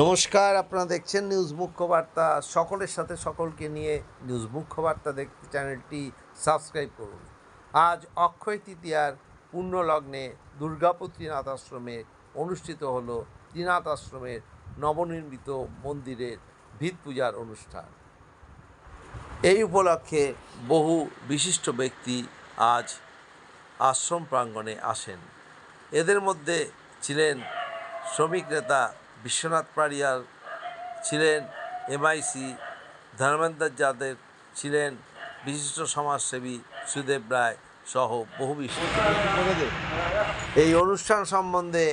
নমস্কার, আপনারা দেখছেন নিউজ মুখ্য বার্তা সকলের সাথে সকলকে নিয়ে নিউজ মুখ্য বার্তা দেখতে চ্যানেলটি সাবস্ক্রাইব করুন। আজ অক্ষয় তৃতীয়ার পূর্ণ লগ্নে দুর্গাপুর ত্রিনাথ আশ্রমে অনুষ্ঠিত হল ত্রিনাথ আশ্রমের নবনির্মিত মন্দিরের ভিত পূজার অনুষ্ঠান। এই উপলক্ষে বহু বিশিষ্ট ব্যক্তি আজ আশ্রম প্রাঙ্গণে আসেন। এদের মধ্যে ছিলেন শ্রমিক নেতা বিশ্বনাথ পাড়িয়াল ছিলেন এমআইসি, ধর্মেন্দ্র যাদের ছিলেন বিশিষ্ট সমাজসেবী সুদেব রায় সহ বহু বিশিষ্ট। এই অনুষ্ঠান সম্বন্ধে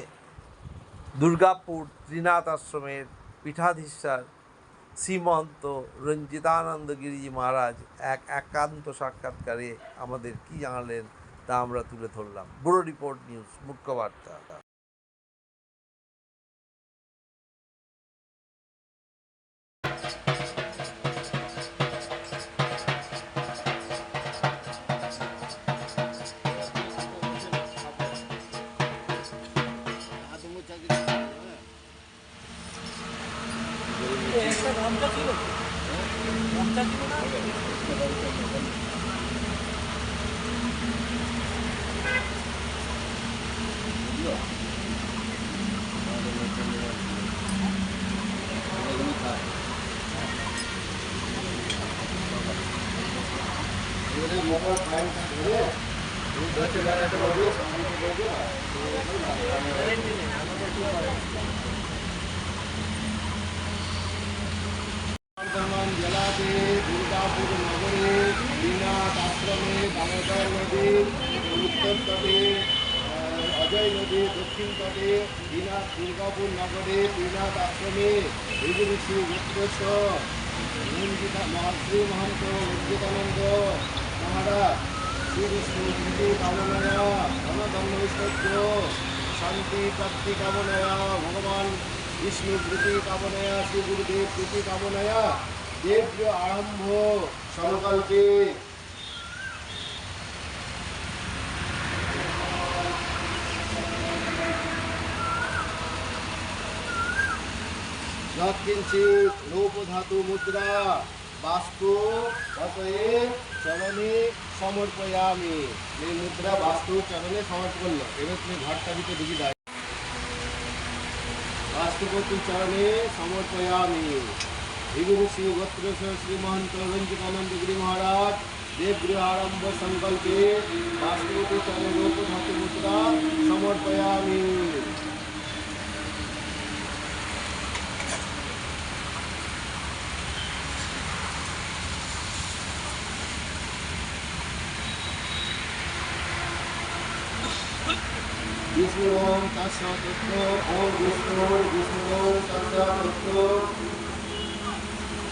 দুর্গাপুর ত্রিনাথ আশ্রমের পীঠাধীশ্বর শ্রীমন্ত রঞ্জিতানন্দ গিরিজি মহারাজ এক একান্ত সাক্ষাৎকারে আমাদের কি জানালেন তা আমরা তুলে ধরলাম। ব্যুরো রিপোর্ট নিউজ মুখ্য বার্তা। জেলাতে দুর্গাপুর নগরে বিনাথ আশ্রমে দামোদর নদী, উত্তর তটে অজয় নদী, দক্ষিণ তটে, বিনাথ দুর্গাপুর নগরে বিনাথ আশ্রমে ঋষি গোত্রেশ্বর রঞ্জিতা মহাশ্রী মহন্ত রঞ্জিতানন্দ মহারাজ শান্তি প্রাপ্তি কামনায়া ভগবান বিষ্ণু প্রীতি কামনায়া, শ্রী গুরুদেব প্রীতি কামনায়া দেব্য আরম্ভ। যৎকিঞ্চিত রূপধাতু মুদ্রা বাস্তু চরণে সমর্পয়ামি। এই মুদ্রা বাস্তু চরণে সমর্পণ এবার তুমি ঘরটা দিতে ঢুকি দেয় বাস্তুপতি চরণে সমর্পয়ামি। হিগুরু শ্রী গোত্রেশ্বর শ্রী মহন্ত রঞ্জিতানন্দ গিরি মহারাজ দেবগৃহ আরম্ভ সংকল্পে বাস্তুপতি চরণে রূপধাতু মুদ্রা সমর্পয়ামি বিষ্ণু ওম তস্য তত্ত্ব ওম বিষ্ণু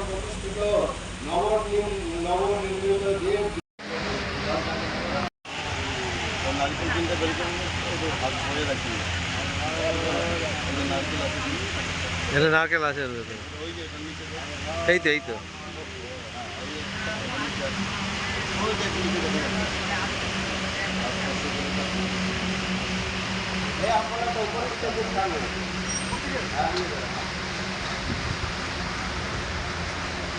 প্রতিষ্ঠিত নবনির্ম নবনির্মিত আছে এটা নারকেল আছে। এই তো এই তো। আপনারা তো উপরে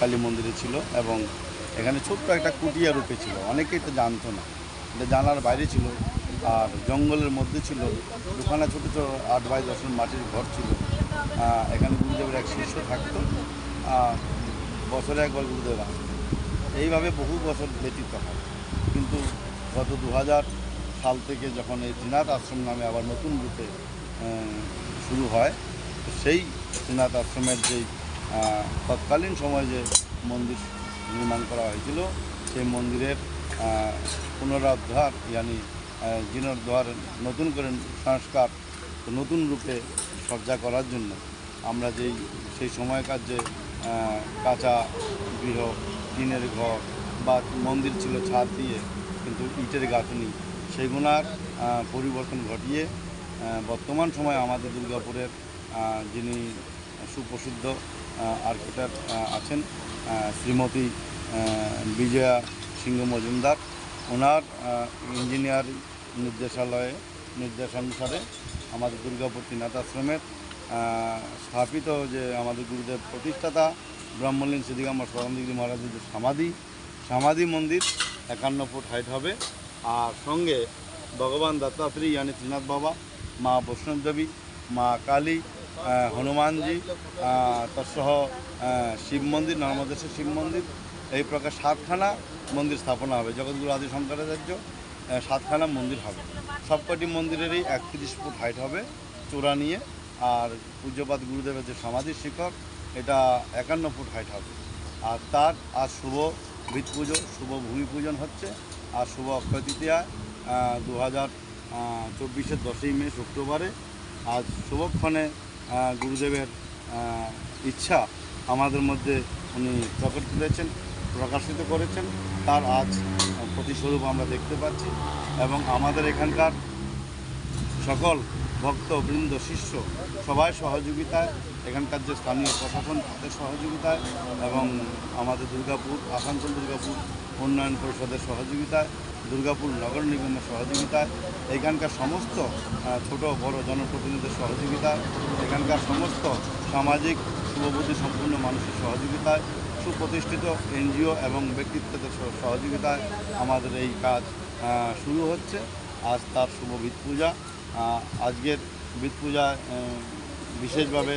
কালী মন্দিরে ছিল এবং এখানে ছোট্ট একটা কুটিয়া রূপে ছিল। অনেকেই তো জানতো না। এটা জানার বাইরে ছিল আর জঙ্গলের মধ্যে ছিল। দুখানা ছোটো ছোটো আট বাই দশের মাটির ঘর ছিল। এখানে গুরুদেবের এক শিষ্য থাকতো। বছরে একবার গুরুদেব আসতো। এইভাবে বহু বছর ব্যতীত হয়। কিন্তু গত দু হাজার সাল থেকে যখন এই ত্রিনাথ আশ্রম নামে আবার নতুন রূপে শুরু হয়, সেই ত্রিনাথ আশ্রমের যেই তৎকালীন সময়ে যে মন্দির নির্মাণ করা হয়েছিল সেই মন্দিরের পুনরুদ্ধার ইয়ানি জীর্ণোদ্ধার নতুন করে সংস্কার নতুন রূপে সজ্জা করার জন্য আমরা যেই সেই সময়কার যে কাঁচা গৃহ টিনের ঘর বা মন্দির ছিল ছাদ দিয়ে কিন্তু ইটের গাঁথনি সেগুলার আহ, পরিবর্তন ঘটিয়ে বর্তমান সময়ে আমাদের দুর্গাপুরের যিনি সুপ্রসিদ্ধ আর্কিটেক্ট আছেন শ্রীমতী বিজয়া সিংহ মজুমদার। ওনার ইঞ্জিনিয়ার নির্দেশালয়ে, নির্দেশানুসারে আমাদের দুর্গাপুর আশ্রমের স্থাপিত যে আমাদের গুরুদেব প্রতিষ্ঠাতা ব্রহ্মলীন সিদ্ধিকাম্বর স্বরণদিগিরি মহারাজের যে সমাধি সমাধি মন্দির একান্ন ফুট হাইট হবে। আর সঙ্গে ভগবান দত্তাত্রেয়, ইয়ানি ত্রিনাথ বাবা, মা বৈষ্ণব দেবী, মা কালী হনুমানজি তৎসহ শিব মন্দির নর্মদেশের শিব মন্দির, এই প্রকার সাতখানা মন্দির স্থাপনা হবে। জগৎগুরু আদি শঙ্করাচার্য সাতখানা মন্দির হবে। সবকটি মন্দিরেরই একত্রিশ ফুট হাইট হবে চূড়া নিয়ে। আর পূজ্যপাত গুরুদেবের যে সমাধি শিখর, এটা একান্ন ফুট হাইট হবে। আর তার আজ শুভ ভিত পুজো শুভ ভূমি পূজন হচ্ছে। আর শুভ অক্ষয় তৃতীয়া দু হাজার চব্বিশের দশই মে, শুক্রবারে। আজ শুভক্ষণে গুরুদেবের ইচ্ছা আমাদের মধ্যে উনি প্রকট করেছেন, প্রকাশিত করেছেন। তার আজ প্রতিস্বরূপ আমরা দেখতে পাচ্ছি এবং আমাদের এখানকার সকল ভক্ত, বৃন্দ, শিষ্য সবাই সহযোগিতায়, এখানকার যে স্থানীয় প্রশাসন, তাদের সহযোগিতায় এবং আমাদের দুর্গাপুর, আসানসোল দুর্গাপুর উন্নয়ন পরিষদের সহযোগিতায় দুর্গাপুর নগর নিগমের সহযোগিতায় এখানকার সমস্ত ছোট বড় জনপ্রতিনিধিদের সহযোগিতায় এখানকার সমস্ত সামাজিক শুভবুদ্ধি সম্পূর্ণ মানুষের সহযোগিতায় সুপ্রতিষ্ঠিত এনজিও এবং ব্যক্তিত্বদের সহযোগিতায় আমাদের এই কাজ শুরু হচ্ছে। আজ তার শুভ ভিত পূজা। আজকের ভিত আহ, বিশেষভাবে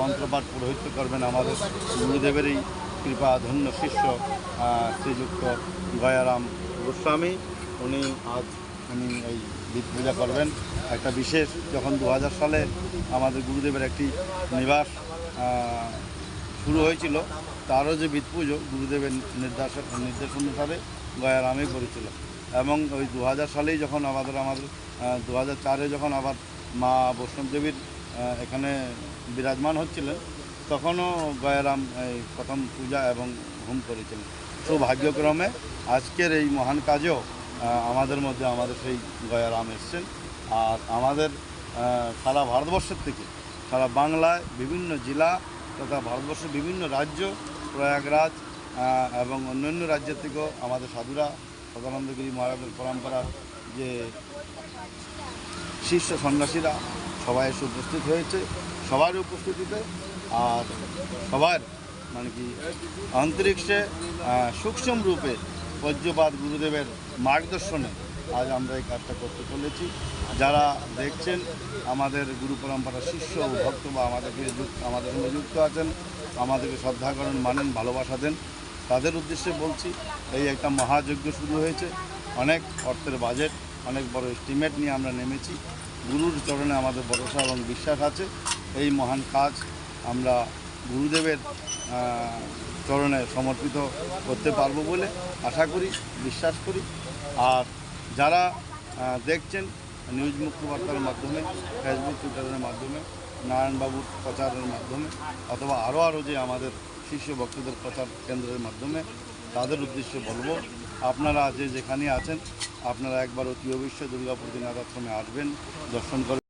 মন্ত্রপাঠ পুরোহিত্য করবেন আমাদের গুরুদেবেরই কৃপা ধন্য শিষ্য শ্রীযুক্ত গয়ারাম গোস্বামী। উনি আজ উনি এই ভিত পূজা করবেন। একটা বিশেষ, যখন দু হাজার সালে আমাদের গুরুদেবের একটি নিবাস শুরু হয়েছিল, তারও যে ভিত পুজো গুরুদেবের নির্দেশ নির্দেশ অনুসারে গয়ারামে করেছিল। এবং ওই দু হাজার সালেই যখন আমাদের আমাদের দু হাজার চারে যখন আবার মা বৈষ্ণব দেবীর এখানে বিরাজমান হচ্ছিলেন তখনও গয়ারাম এই প্রথম পূজা এবং হোম করেছিলেন। সৌভাগ্যক্রমে আজকের এই মহান কাজেও আমাদের মধ্যে আমাদের সেই গয়ারাম এসছেন। আর আমাদের সারা ভারতবর্ষের থেকে, সারা বাংলায় বিভিন্ন জেলা তথা ভারতবর্ষের বিভিন্ন রাজ্য, প্রয়াগরাজ এবং অন্যান্য রাজ্যের থেকেও আমাদের সাধুরা সদানন্দগিরি মহারাজের পরম্পরার যে শীর্ষ সন্ন্যাসীরা সবাই এসে উপস্থিত হয়েছে। সবার উপস্থিতিতে আর সবার মানে কি, অন্তরিক্ষে সূক্ষ্ম রূপে পূজ্যপাত গুরুদেবের মার্গদর্শনে আজ আমরা এই কাজটা করতে চলেছি। যারা দেখছেন, আমাদের গুরু পরম্পরার শিষ্য ও ভক্ত বা আমাদেরকে আমাদের সঙ্গে যুক্ত আছেন, আমাদেরকে শ্রদ্ধা করেন, মানেন, ভালোবাসা দেন, তাদের উদ্দেশ্যে বলছি, এই একটা মহাযজ্ঞ শুরু হয়েছে। অনেক অর্থের বাজেট, অনেক বড় এস্টিমেট নিয়ে আমরা নেমেছি। গুরুর চরণে আমাদের ভরসা এবং বিশ্বাস আছে। এই মহান কাজ আমরা গুরুদেবের চরণে সমর্পিত করতে পারব বলে আশা করি, বিশ্বাস করি। আর যারা দেখছেন নিউজ মুক্তবার্তার মাধ্যমে, ফেসবুক, টুইটারের মাধ্যমে, নারায়ণবাবুর প্রচারের মাধ্যমে, অথবা আরও আরও যে আমাদের শিষ্য ভক্তদের প্রচার কেন্দ্রের মাধ্যমে, তাদের উদ্দেশ্যে বলব, আপনারা যে যেখানে আছেন, আপনারা একবার অতি অবশ্যই দুর্গাপুর দিনাথ আশ্রমে আসবেন, দর্শন করবেন